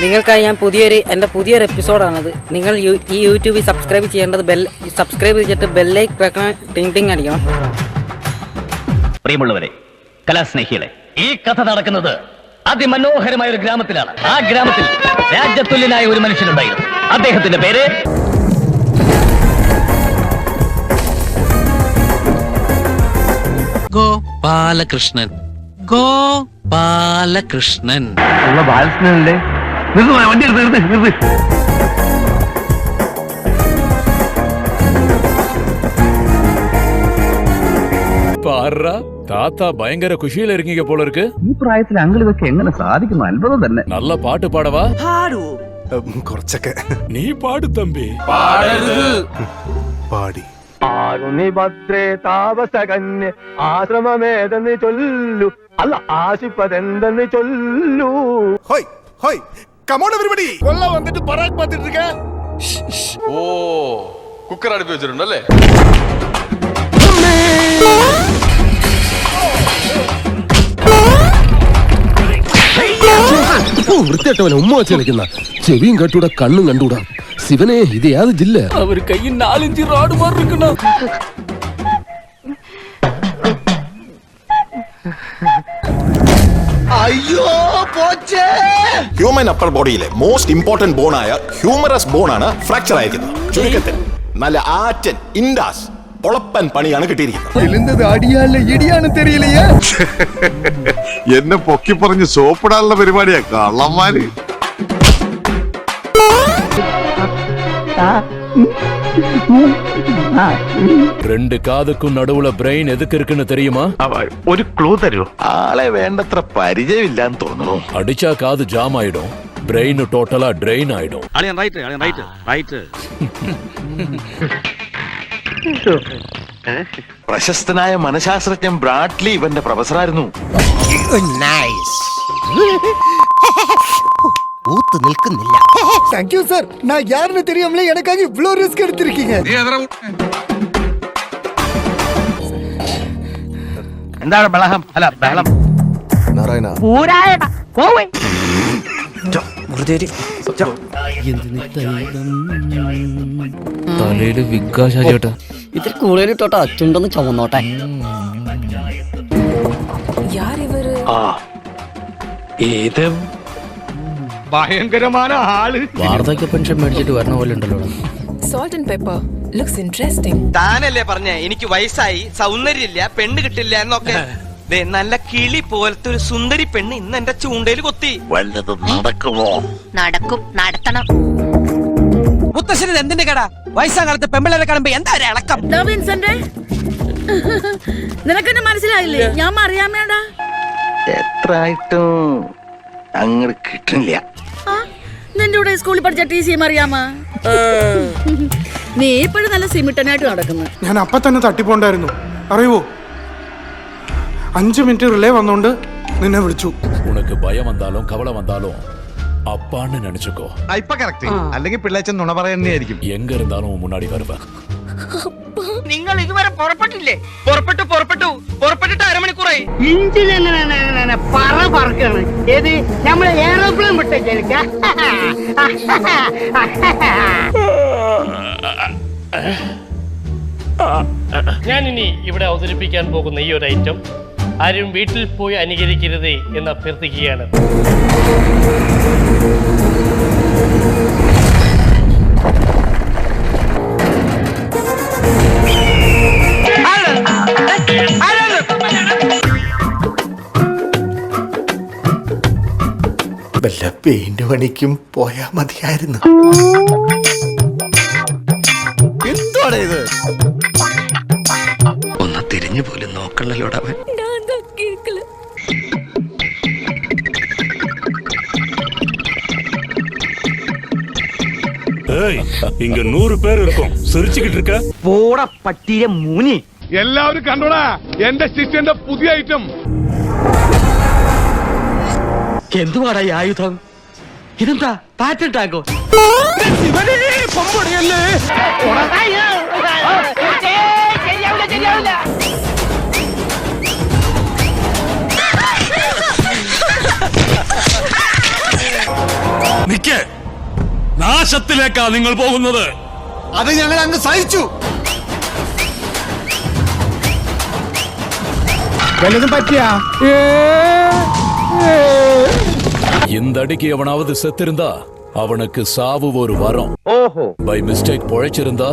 നിങ്ങൾക്കായി ഞാൻ പുതിയൊരു എന്റെ പുതിയൊരു എപ്പിസോഡാണത്. നിങ്ങൾ യു- ഈ യൂട്യൂബിൽ സബ്സ്ക്രൈബ് ചെയ്യേണ്ടത് ബെൽ സബ്സ്ക്രൈബ് ചെയ്തിട്ട് ബെല്ലൈക്ക് വെക്കണം ടിങ് ടിങ് അടിക്കണം. പ്രിയമുള്ളവരെ കലാസ്നേഹികളെ ഈ കഥ നടക്കുന്നത് അതിമനോഹരമായ ഒരു ഗ്രാമത്തിലാണ്. ആ ഗ്രാമത്തിൽ രാജ്യത്തുല്യനായ ഒരു മനുഷ്യനുണ്ടായിരുന്നു. അദ്ദേഹത്തിന്റെ പേര് ഗോപാലകൃഷ്ണൻ. ഗോപാലകൃഷ്ണൻ. ഉള്ള ബാലകൃഷ്ണനല്ലേ? நிறுத்து வண்டி எடுத்து நிறுத்து நிறுத்து പാറ താത്ത ഭയങ്കര കുശിയിലിറങ്ങിയ പോല ഇരിക്ക് ഈ പ്രായത്തിൽ അങ്കിൾ ഇതൊക്കെ എങ്ങനെ സാധിക്കുന്നു അത്ഭുതം തന്നെ നല്ല പാട്ട് പാടവാ കുറച്ചൊക്കെ നീ പാടു തമ്പി പാടി ആരുണി ഭദ്രേ താപസകന്യ ആശ്രമമേതെന്ന് ചൊല്ലു അല്ല ആശിപ്പതെന്തെന്ന് ചൊല്ലു ഹോയ് ഹോയ് കമോൺ എവരിബഡി കൊല്ല വന്നിട്ട് പറാക്ക് പാത്തിട്ട് இருக்க ഓ കുക്കർ അടുപ്പി വെച്ചിട്ടുണ്ടല്ലേ വൃത്തിയായിട്ടവനെ ഉമ്മ വെച്ച് കളിക്കുന്ന ചെവിയും കട്ടൂടാ കണ്ണും കണ്ടൂടാ ശിവനെ ഇത് യാത് ജില്ല அவர் கையில் நாலஞ்சு ராடு மாதிரி അയ്യോ ഹ്യൂമൻ അപ്പർ ബോഡിയിലെ മോസ്റ്റ് ഇമ്പോർട്ടന്റ് ബോണായ ഹ്യൂമറസ് ബോൺ ആണ് ഫ്രാക്ചർ ആയിരിക്കുന്നത്. ചുരുക്കത്തിൽ നല്ല ആറ്റൻ ഇൻഡാസ് പൊളപ്പൻ പണിയാണ് കിട്ടിയിരിക്കുന്നത്. എന്നെ പൊക്കി പറഞ്ഞ് സോപ്പിടാനുള്ള പരിപാടിയാ കള്ളന്മാര്. ரெண்டு காதுக்கும் நடுவுல பிரெயின் எதுக்கு இருக்குன்னு தெரியுமா ഒരു ക്ലൂ തരൂ ആളെ വേണ്ടത്ര പരിചയമില്ലാന്ന് തോന്നുന്നു அடிச்சா காது ஜாம் ஆயிடும் பிரெயின் டோட்டலா ட்ரெயின் ஆயிடும் പ്രശസ്തനായ മനഃശാസ്ത്രജ്ഞൻ ബ്രാഡ്ലി ഇവന്റെ പ്രൊഫസറായിരുന്നു ഊത്ത് നിൽക്കുന്നില്ല தேங்க்யூ சார் நான் யாருன்னு தெரியாமலே எனக்காக இவ்வளவு ரிஸ்க் எடுத்திருக்கீங்க എന്താണ് ബഹളം അല്ല ബഹളം നാരായണ തലയില് വികാശ ചേട്ടാ ഇതിൽ കൂടുതൽ തൊട്ടാ ചുണ്ടൊന്ന് ചുമന്നോട്ടെ ഏത് ഭയങ്കരமான ആൾ. വാർദ്ധക്യ പെൻഷൻ മേടിച്ചിട്ട് വരണ പോലെ ഉണ്ടല്ലോ salt and pepper looks interesting താനല്ലേ പറഞ്ഞ എനിക്ക് വയസ്സായി സൗന്ദര്യമില്ല പെണ്ണ് കിട്ടില്ല എന്നൊക്കെ. ദേ, നല്ല കിളി പോലത്തെ ഒരു സുന്ദരി പെണ്ണ് ഇന്ന് എന്റെ ചൂണ്ടയിൽ കൊത്തി. വല്ലതും നടക്കുമോ? നടക്കും നടത്തണം. മുത്തശ്ശന് എന്തിന്റെ കട? വയസ്സാം കാലത്ത് പെമ്പിളരെ കാണുമ്പോ എന്താ ഒരു ഇളക്കം? നിനക്കെന്നെ മനസ്സിലായില്ലേ? ഞാൻ അറിയാമേടാ എത്ര ആയിട്ടും അങ്ങനെ കിട്ടുന്നില്ല. ഇവിടെ സ്കൂളിൽ പഠിച്ച ടി സിയും അറിയാമോ? നീ ഇപ്പോഴും നല്ല സിമിട്ടനായിട്ട് നടക്കുന്നു. ഞാൻ അപ്പൊ തന്നെ തട്ടിപ്പോണ്ടായിരുന്നു. അറിയുവോ? അഞ്ചു മിനിറ്റ് റിലേ വന്നോണ്ട് നിന്നെ വിളിച്ചു. ഉനക്ക് ഭയം വന്നാലോ കവള വന്നാലോ അപ്പാണ് നനച്ചുക്കോ. ഇപ്പൊ കറക്റ്റ് അല്ലെങ്കിൽ പിള്ളേച്ചൻ നുണ പറയുന്നതായിരിക്കും. എങ്ക മുന്നാടി വരുവ നിങ്ങൾ ഇതുവരെ പുറപ്പെട്ടില്ലേ? പുറപ്പെട്ടു പുറപ്പെട്ടു. പുറപ്പെട്ടിട്ട് അരമണിക്കൂറായി. എഞ്ചിൻ പറ പറക്കാണ്. ഏത്? നമ്മളെ ഏറോപ്ലെയിൻ വിട്ടേക്ക ഞാൻ ഇനി ഇവിടെ അവതരിപ്പിക്കാൻ പോകുന്ന ഈ ഒരു ഐറ്റം ആരും വീട്ടിൽ പോയി അനുകരിക്കരുത് എന്ന് അഭ്യർത്ഥിക്കുകയാണ്. വല്ല പെയിന്റ് പണിക്കും പോയാ മതിയായിരുന്നു ഒന്ന് തിരിഞ്ഞു പോലും നോക്കണല്ലോടവൻ இங்க நூறு பேர் இருக்கும் சிரிச்சுக்கிட்டு இருக்க പോട പട്ടിയെ മൂനി എല്ലാവരും കണ്ടോടാ എന്റെ ശിഷ്യന്റെ പുതിയ ഐറ്റം എന്തുവാടാ ഈ ആയുധം? ഇതെന്താ? പാറ്റൻ ടാങ്കോ? നീ നാശത്തിലേക്കാ നിങ്ങൾ പോകുന്നത്. അത് ഞങ്ങൾ അങ്ങ് സഹിച്ചു. വല്ലതും പറ്റിയാ? இந்த அடிக்கு எவனாவது செத்திருந்தா அவனுக்கு சாவு ஒரு வரம் பை மிஸ்டேக் பொழைச்சிருந்தா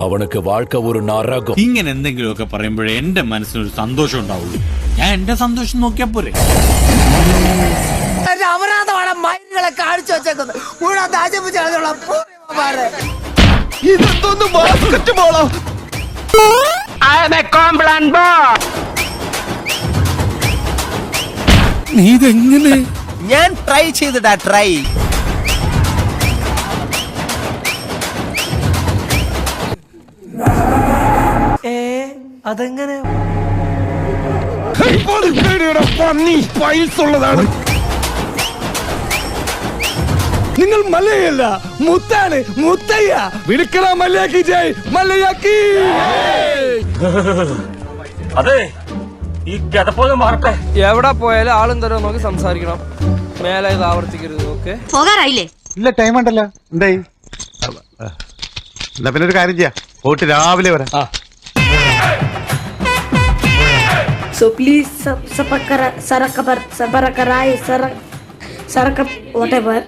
அவனுக்கு வாழ்க்கை ஒரு நரகம் ഇങ്ങനെ എന്തെങ്കിലുമൊക്കെ പറയുമ്പോഴേ എന്റെ മനസ്സിനൊരു സന്തോഷം ഉണ്ടാവുള്ളൂ ഞാൻ എന്റെ സന്തോഷം നോക്കിയാ പോരെ ഇതെന്തോന്ന് ബാസ്കറ്റ് ബോളോ നീ ഇതെങ്ങനെ? ഞാൻ ട്രൈ ചെയ്തിടാ ട്രൈ അതെങ്ങനെ? പന്നി പൈൽസ് ഉള്ളതാണ് നിങ്ങൾ മലയല്ല മുത്താണ് മുത്തയ്യ. വിളിക്കണ മല്ലയാക്കി ജയ് എവിടെ പോയാലും ആളും തരോ നോക്കി സംസാരിക്കണം. മേലെ ഇത് ആവർത്തിക്കരുത് ഓക്കെ? പോകാറായില്ലേ? ഇല്ല ടൈം ഉണ്ടല്ലോ. എന്തായി? എന്നാ പിന്നെ ഒരു കാര്യം ചെയ്യാ. പോയിട്ട് രാവിലെ വരാം. സോ പ്ലീസ് സബക്കറ സറക്കബർ സബറക്കറായി സറ സറക്ക വാട്ട് എവർ